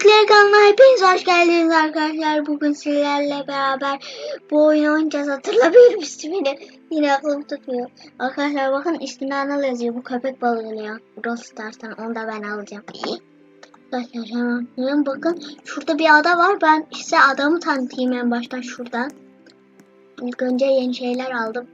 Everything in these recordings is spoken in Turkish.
Türkler kanalına hepiniz hoş geldiniz arkadaşlar. Bugün sizlerle beraber bu oyunu oynayacağız. Hatırlamıyorum ismini. Yine aklım tutmuyor. Arkadaşlar bakın ismini Anıl yazıyor. Bu köpek balığı ya. Brawl Stars'tan onu da ben alacağım. Arkadaşlar hemen bakın. Şurada bir ada var. Ben size adamı tanıtayım en baştan şuradan. İlk önce yeni şeyler aldım.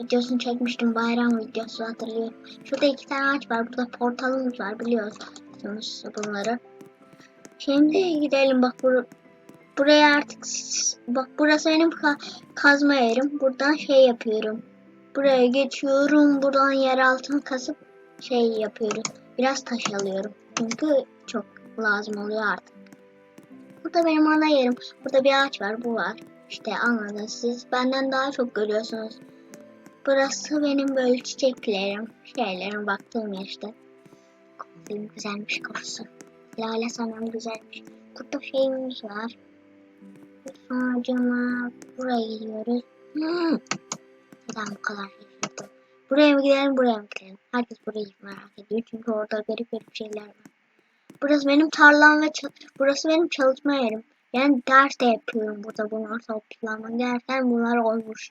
Videosunu çekmiştim. Bayram videosu hatırlıyorum. Şurada iki tane ağaç var. Burada portalımız var biliyorsunuz bunları. Şimdi gidelim bak bur buraya artık bak burası benim ka kazma yerim. Buradan şey yapıyorum. Buraya geçiyorum. Buradan yer altını kasıp şey yapıyorum. Biraz taş alıyorum. Çünkü çok lazım oluyor artık. Burada benim ana yerim. Burada bir ağaç var. Bu var. İşte anladınız siz. Benden daha çok görüyorsunuz. Burası benim böyle çiçeklerim, şeylerim baktığım yer işte. Güzelmiş kokusu. Lale sanırım güzelmiş. Burada şeyimiz var. Sonucuma buraya gidiyoruz. Hmm. Neden bu kadar şaşırdım? Buraya mı gidelim, buraya mı gidelim? Herkes burayı merak ediyor çünkü orada garip garip şeyler var. Burası benim tarlam ve burası benim çalışma yerim. Yani ders de yapıyorum burada bunlar toplama. Derken bunlar olmuş.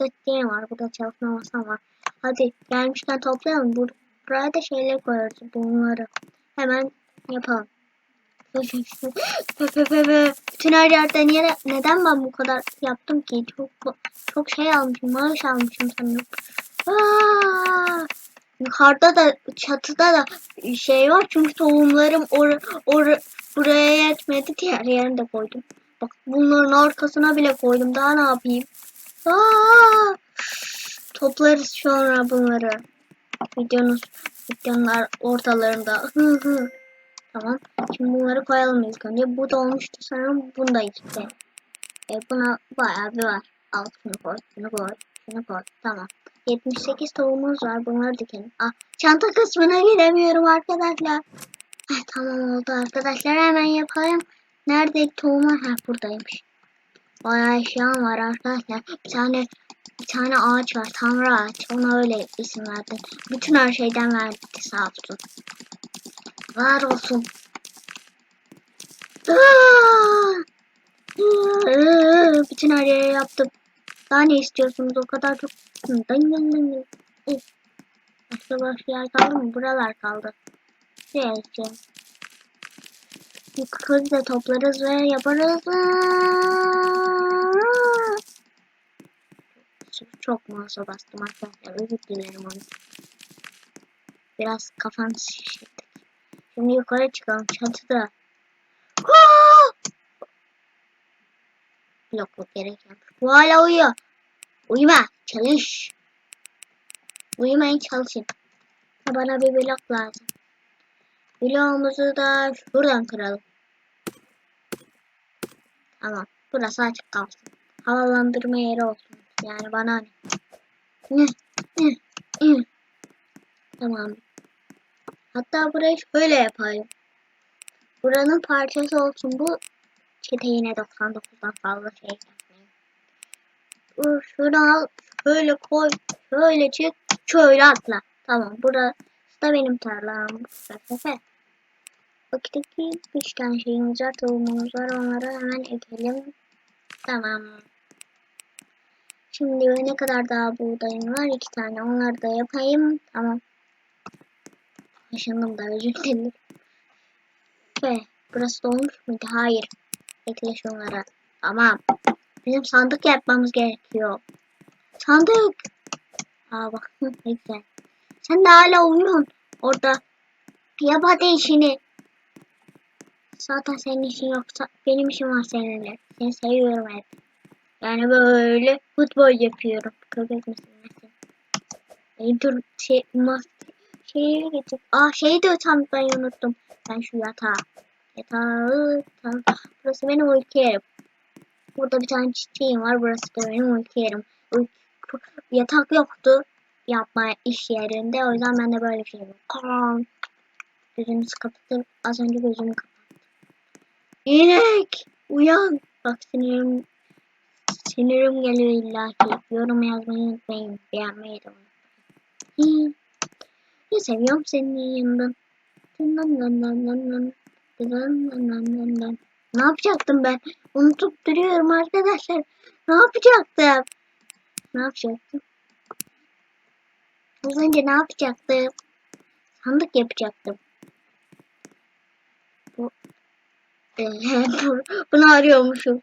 Burada şey var, burada çalışma masam var. Hadi gelmişken toplayalım. Bur buraya da şeyler koyarız bunları. Hemen yapalım. Bütün her yerde niye, neden ben bu kadar yaptım ki? Çok çok şey almışım, maaş almışım sanırım. Aa! Yukarıda da çatıda da şey var çünkü tohumlarım or, or, buraya yetmedi diğer yerine de koydum. Bak bunların arkasına bile koydum. Daha ne yapayım? Aa! Toplarız sonra bunları. Videonun videonun ortalarında. Tamam. Şimdi bunları koyalım ilk önce. Bu da olmuştu sanırım. Bunda işte. E, buna bayağı bir var. Al şunu koy, şunu koy, şunu koy. Tamam. 78 tohumumuz var. Bunları dikelim. Ah, çanta kısmına giremiyorum arkadaşlar. Heh, tamam oldu arkadaşlar. Hemen yapalım. Nerede tohumlar? Ha buradaymış. Bayağı eşyam var arkadaşlar. Bir tane bir tane ağaç var. Tanrı ağaç. Ona öyle isim verdim. Bütün her şeyden verdi sağ olsun. Var olsun. Bütün her yere yaptım. Daha ne istiyorsunuz? O kadar çok. Dın. Başka başka yer kaldı mı? Buralar kaldı. Şuraya gideceğim. Yukarı da toplarız ve yaparız. Çok mouse'a bastım arkadaşlar. Özür dilerim onu. Biraz kafam şişirdik. Şimdi yukarı çıkalım çatıda. Blokluk gereken. Bu hala uyuyor. Uyuma. Çalış. Uyumayın çalışın. Bana bir blok lazım. Bloğumuzu da şuradan kıralım. Tamam. Burası açık kalsın. Havalandırma yeri olsun. Yani bana ne? Tamam. Hatta burayı şöyle yapayım. Buranın parçası olsun bu. Çete yine 99'dan fazla şey yapmayayım. Dur şunu al. Şöyle koy. Şöyle çık. Şöyle atla. Tamam. Burası da benim tarlam. Sefer. Bakıdaki 3 tane şeyimiz var. Tohumumuz var. Onları hemen ekelim. Tamam. Şimdi ne kadar daha buğdayım var? iki tane. Onları da yapayım. Tamam. Yaşandım da özür dilerim. Ve burası dolmuş muydu? Hayır. Ekle şunlara. Tamam. Bizim sandık yapmamız gerekiyor. Sandık. Aa bak ne güzel. Sen de hala uyuyorsun. Orada. Yap hadi işini. Zaten senin işin yoksa benim işim var seninle. Seni seviyorum hep. Yani böyle futbol yapıyorum. Köpek misin nesin? E, dur şey, şeye getir. Aa şeyi de tanıtmayı unuttum. Ben şu yatağı. Yatağı tanı. Burası benim uyku yerim. Burada bir tane çiçeğim var. Burası da benim uyku yerim. Uyku, yatak yoktu yapma iş yerinde. O yüzden ben de böyle bir şey yapıyorum. Gözümüzü kapattım. Az önce gözümü kapattım. İnek! Uyan! Bak sinirim sinirim geliyor illaki. Yorum yazmayı unutmayın. Beğenmeyi de unutmayın. Ne seviyorum senin yanından. Ne yapacaktım ben? Unutup duruyorum arkadaşlar. Ne yapacaktım? Ne yapacaktım? Az önce ne yapacaktım? Sandık yapacaktım. Bu, Ee, bu- bunu arıyormuşum.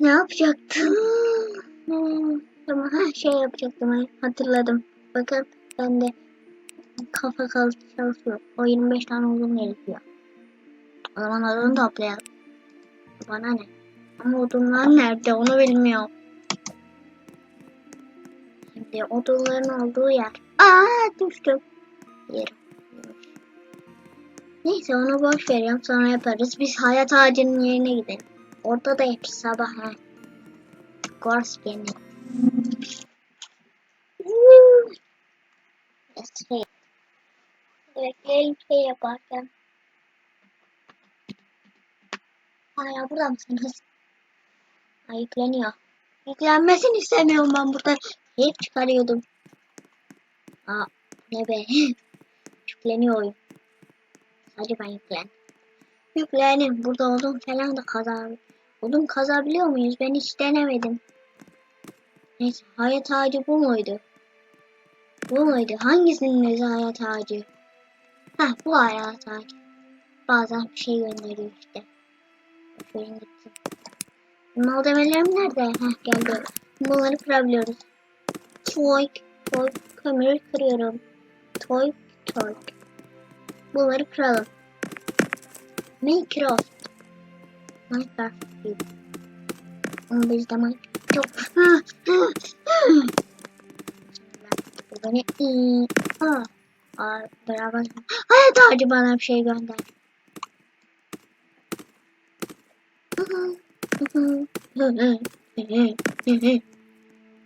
Ne yapacaktım? Hmm, Tamam, ha, şey yapacaktım. Hatırladım. Bakın ben de kafa kalıcı çalışıyor. O 25 tane odun gerekiyor. O zaman odun toplayalım. Bana ne? Ama odunlar nerede onu bilmiyorum. Şimdi odunların olduğu yer. Aa düştüm. Yerim. Neyse onu boş veriyorum sonra yaparız. Biz hayat ağacının yerine gidelim. Orada da hep sabah ha. Gors beni. Şey. Bekleyelim şey yaparken. Hala burada mısınız? Ha, yükleniyor. Yüklenmesini istemiyorum ben burada. Hep çıkarıyordum. Aa ne be. Yükleniyor oyun. Sadece ben yüklen. Yüklenim. Burada odun falan da kazar. Odun kazabiliyor muyuz? Ben hiç denemedim. Neyse hayat ağacı bu muydu? Bu muydu? Hangisinin hayat ağacı? Heh bu hayat ağacı. Bazen bir şey gönderiyor işte. Şöyle gitsin. Malzemelerim nerede? Heh geldi. Bunları kırabiliyoruz. Toy, toy, kömürü kırıyorum. Toy, toy. Bunları kıralım. Minecraft. Minecraft gibi. Ama bizde Minecraft çok... Beni... Aa, aa, beraber... Hayat ağacı bana bir şey gönder.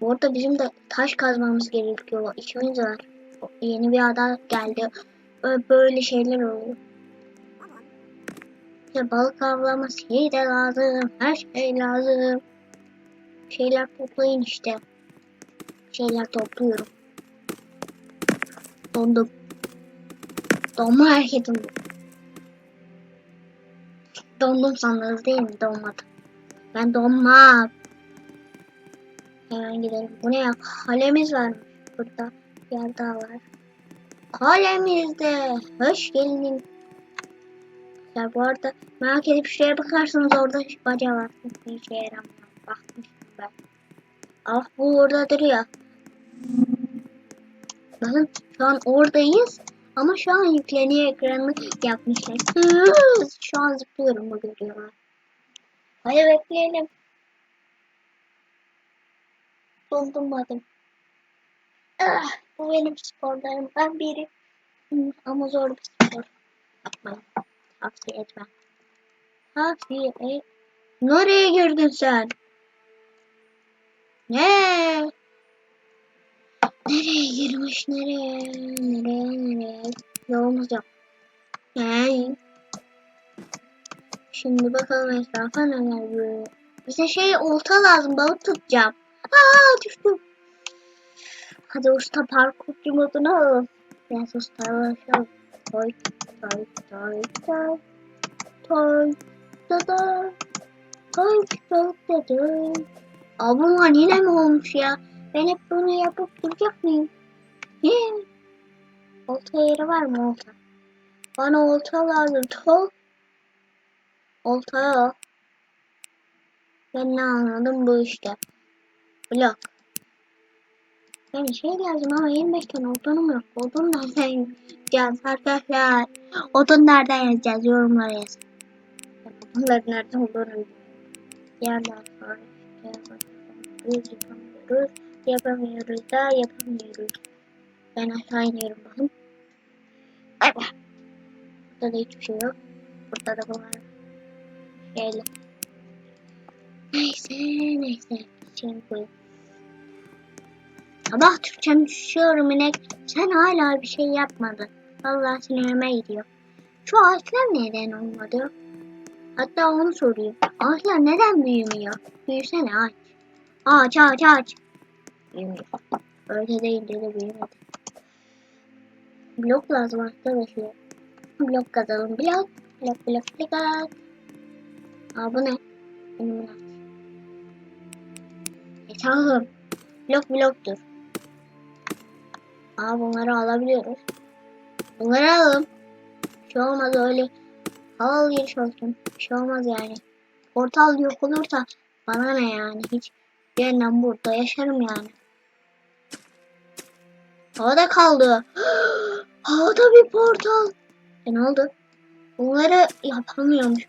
Bu arada bizim de taş kazmamız gerekiyor. İşimiz var. Yeni bir ada geldi. Böyle- şeyler oluyor. İşte balık avlama şey de lazım. Her şey lazım. Şeyler toplayın işte. Şeyler topluyorum. Dondum. Donma hareketim bu. Dondum sandınız değil mi? Donmadım. Ben donmam. Hemen gidelim. Bu ne ya? Kalemiz varmış burada. Bir yer daha var. Kalemizde. Hoş geldin. Ya bu arada merak edip şuraya bakarsanız orada baca var. Bir işe yaramıyor. Bakmıştım ben. Ah bu orada duruyor. Bakın şu an oradayız. Ama şu an yükleniyor ekranını yapmışlar. Şu an zıplıyorum bu görüyorlar. Hadi bekleyelim. Dondurmadım. Ah, bu benim sporlarımdan biri. Ama zor bir spor. Yapmayın. Tavsiye etmem. Tavsiye et. Nereye girdin sen? Ne? Nereye girmiş nereye? Nereye nereye? Yolumuz yok. Ne? Şimdi bakalım etrafa neler görüyor. Bize şey olta lazım balık tutacağım. Aa düştüm. Hadi usta parkurcu modunu alalım. Biraz ustalaşalım. Toy toy toy toy toy da da toy toy bunlar yine mi olmuş ya? Ben hep bunu yapıp duracak mıyım? He. Olta yeri var mı olta? Bana olta lazım. Tol. Olta yok. Ben ne anladım bu işte. Blok. Yani şey lazım ama 25 tane odunum yok. Odun nereden yazacağız arkadaşlar? Odun nereden yazacağız? Yorumlara yazın. Odunların nerede olduğunu bilmiyorum. Yerler sonra işte yapamıyoruz, yapamıyoruz, da yapamıyoruz. Ben aşağı iniyorum bakın. Be. Burada da hiçbir şey yok. Burada da bu var. Şöyle. Neyse neyse. Şimdi Sabah Türkçem düşüyorum inek. Sen hala bir şey yapmadın. Vallahi sinirime gidiyor. Şu ağaçlar neden olmadı? Hatta onu sorayım. Ağaçlar neden büyümüyor? Büyüsene ağaç. Ağaç ağaç ağaç. Büyümüyor. Öyle değil dedi büyümedi. Blok lazım arkadaşlar. Blok kazalım. Blok. Blok blok blok. Aa bu ne? Benim E tamam. Blok bloktur. Aa bunları alabiliyoruz. Bunları alalım. Bir şey olmaz öyle. Al giriş olsun. Bir şey olmaz yani. Portal yok olursa bana ne yani hiç yeniden burada yaşarım yani. Havada kaldı. Havada bir portal. E ne oldu? Bunları yapamıyormuş.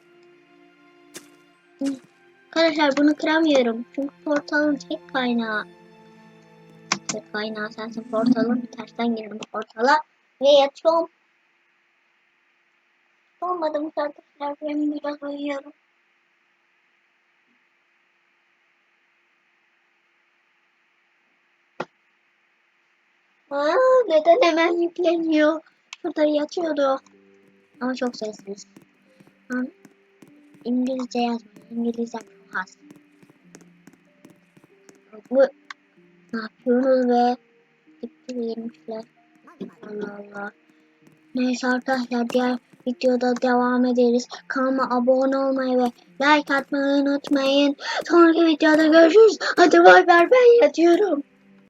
Arkadaşlar bunu kıramıyorum. Çünkü portalın tek kaynağı. Tek kaynağı sensin portalın. Tersten girdim portala. Ve yatıyorum. Olmadım arkadaşlar. Ben biraz uyuyorum. Aa, neden hemen yükleniyor? Şurada yatıyordu. Ama çok sessiz. İngilizce yazmayın. İngilizce az. Bu ne yapıyoruz ve gitti vermişler. Allah Allah. Neyse arkadaşlar diğer videoda devam ederiz. Kanalıma abone olmayı ve like atmayı unutmayın. Sonraki videoda görüşürüz. Hadi bay bay ben yatıyorum.